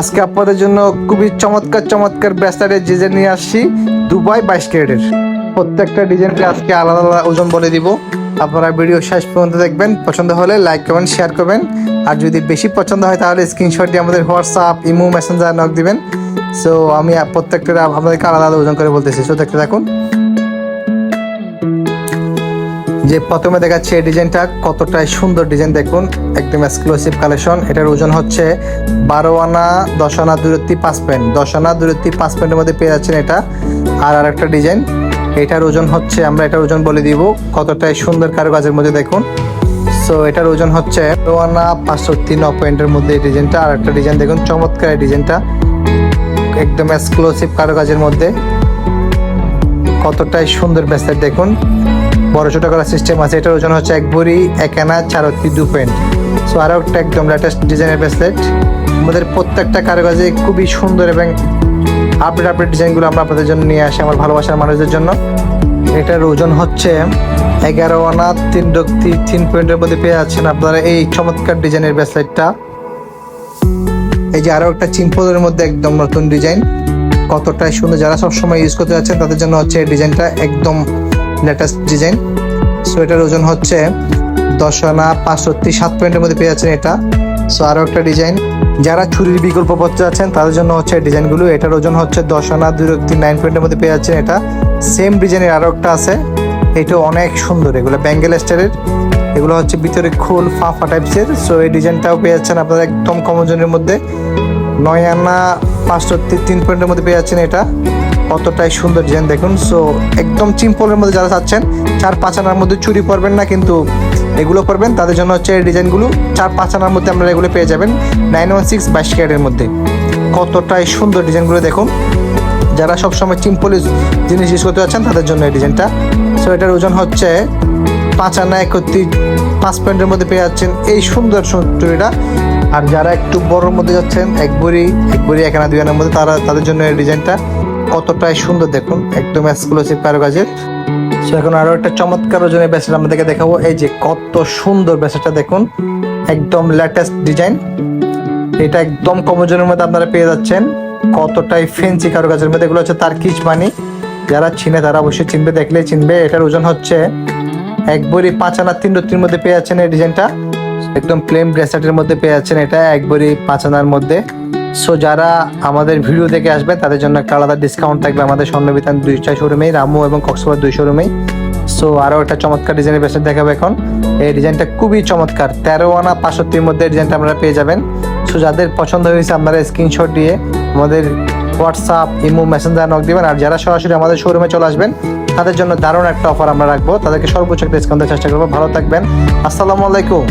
আজকে আপনাদের জন্য খুবই চমৎকার চমৎকার ব্যাস্টারের ডিজাইন নিয়ে আসছি দুবাই বাইশ ক্যারেটের। প্রত্যেকটা ডিজাইনকে আজকে আলাদা আলাদা ওজন বলে দিব। আপনারা ভিডিও শেষ পর্যন্ত দেখবেন। পছন্দ হলে লাইক করবেন শেয়ার করবেন। আর যদি বেশি পছন্দ হয় তাহলে স্ক্রিনশট দিয়ে আমাদের হোয়াটসঅ্যাপ ইমো মেসেঞ্জার নক দিবেন। সো আমি প্রত্যেকটা আপনাদেরকে আলাদা আলাদা ওজন করে বলতেছি। সো দেখতে থাকুন। যে প্রথমে দেখাচ্ছি এই ডিজাইনটা, কতটাই সুন্দর ডিজাইন দেখুন, একদম এক্সক্লুসিভ কালেকশন এটার ওজন হচ্ছে বারো আনা, দশ আনা দূরত্ব পাঁচ পয়েন্ট। দশ আনা দূরত্ব পাঁচ পয়েন্টের মধ্যে পেয়ে যাচ্ছেন এটা। আর আর একটা ডিজাইন, এটার ওজন হচ্ছে, আমরা এটার ওজন বলে দিব, কতটাই সুন্দর কারুকাজের মধ্যে দেখুন। সো এটার ওজন হচ্ছে আনা পাঁচশো তিন পয়েন্টের মধ্যে এই ডিজাইনটা। আর একটা ডিজাইন দেখুন, চমৎকার এই ডিজাইনটা। একদম এক্সক্লুসিভ কারুকাজের মধ্যে। কতটাই সুন্দর ব্যাসলেট দেখুন। বড় ছোট করার সিস্টেম আছে, এটার ওজন হচ্ছে এক ভরি, এক আনা, চার দু পয়েন্ট সো আরও একটা একদম লেটেস্ট ডিজাইনের ব্রেসলেট আমাদের প্রত্যেকটা কারুকাজে খুবই সুন্দর এবং আপডেট আপডেট ডিজাইনগুলো আমরা আপনাদের জন্য নিয়ে আসি আমার ভালোবাসার মানুষদের জন্য। এটার ওজন হচ্ছে এগারো আনা, তিন রক্তি তিন পয়েন্টের মধ্যে পেয়ে যাচ্ছেন আপনারা এই চমৎকার ডিজাইনের ব্রেসলেটটা এই যে আরও একটা চিম্পলের মধ্যে একদম নতুন ডিজাইন কতটাই সুন্দর, যারা সবসময় ইউজ করতে যাচ্ছেন তাদের জন্য হচ্ছে এই ডিজাইনটা একদম লেটেস্ট ডিজাইন। সো এটার ওজন হচ্ছে দশ আনা পাঁচষট্টি, সাত পয়েন্টের মধ্যে পেয়ে যাচ্ছেন এটা। সো আরও একটা ডিজাইন। যারা ছুরির বিকল্প পড়তে যাচ্ছেন তাদের জন্য হচ্ছে ডিজাইনগুলো। এটার ওজন হচ্ছে দশ আনা দুই রক্তি নাইন পয়েন্টের মধ্যে পেয়ে যাচ্ছেন এটা। সেম ডিজাইনের আরও একটা আছে। এটা অনেক সুন্দর। এগুলো ব্যাঙ্গেল স্টারের এগুলো হচ্ছে ভিতরে খোল, ফাফা টাইপসের সো এই ডিজাইনটাও পেয়ে যাচ্ছেন আপনারা একদম কম ওজনের মধ্যে। নয় আনা পাঁচশো তিন পয়েন্টের মধ্যে পেয়ে যাচ্ছেন এটা। কতটাই সুন্দর ডিজাইন দেখুন। সো একদম চিম্পলের মধ্যে যারা চাচ্ছেন, চার পাঁচ আনার মধ্যে চুরি পরবেন না, কিন্তু এগুলো পরবেন। তাদের জন্য হচ্ছে এই ডিজাইনগুলো চার পাঁচ আনার মধ্যে আপনারা এগুলো পেয়ে যাবেন নাইন ওয়ান সিক্স বাইশ ক্যারেটের মধ্যে। কতটাই সুন্দর ডিজাইনগুলো দেখুন। যারা সবসময় চিম্পল জিনিস ইউজ করতে যাচ্ছেন তাদের জন্য এই ডিজাইনটা। সো এটার ওজন হচ্ছে পাঁচ আনা একত্রিশ, পাঁচ পয়েন্টের মধ্যে পেয়ে যাচ্ছেন এই সুন্দর চুরিটা আর যারা একটু বড়োর মধ্যে যাচ্ছেন, এক বড়ি এক বড়ি, এক আনা, দুই আনার মধ্যে, তারা তাদের জন্য এই ডিজাইনটা। কতটাই সুন্দর দেখুন, একদম এক্সক্লুসিভ কারুকাজের। সো এখন আরও একটা চমৎকার ওজনের ব্যাসেট আপনাদেরকে দেখাবো। এই যে কত সুন্দর ব্যাসেটটা দেখুন, একদম লেটেস্ট ডিজাইন এটা একদম কম ওজনের মধ্যে আপনারা পেয়ে যাচ্ছেন। কতটাই ফেন্সি কারুকাজের মধ্যে। এগুলো হচ্ছে তার কিচ বানি যারা চিনে তারা অবশ্যই চিনবে, দেখলেই চিনবে। এটার ওজন হচ্ছে এক বড়ি পাঁচ আনা তিন রত্রির মধ্যে পেয়ে যাচ্ছেন এই ডিজাইনটা একদম প্লেন ব্রেসলেটের মধ্যে পেয়ে যাচ্ছেন এটা, এক বড়ি পাঁচ আনার মধ্যে। সো যারা আমাদের ভিডিও দেখে আসবে, তাদের জন্য একটা আলাদা ডিসকাউন্ট থাকবে আমাদের স্বর্ণবিতান দুইটা শোরুমে রামু এবং কক্সবাজার দুই শোরুমেই সো আরও একটা চমৎকার ডিজাইনের ব্রেসলেট দেখাবো এখন। এই ডিজাইনটা খুবই চমৎকার। তেরো আনা পাঁচশোটির মধ্যে ডিজাইনটা আপনারা পেয়ে যাবেন। সো যাদের পছন্দ হয়েছে, আপনারা স্ক্রিনশট দিয়ে আমাদের হোয়াটসঅ্যাপ ইমো মেসেঞ্জার নক দেবেন। আর যারা সরাসরি আমাদের শোরুমে চলে আসবেন, তাদের জন্য দারুণ একটা অফার আমরা রাখব। তাদেরকে সর্বোচ্চ একটা ডিসকাউন্টের চেষ্টা করব। ভালো থাকবেন। আসসালামু আলাইকুম।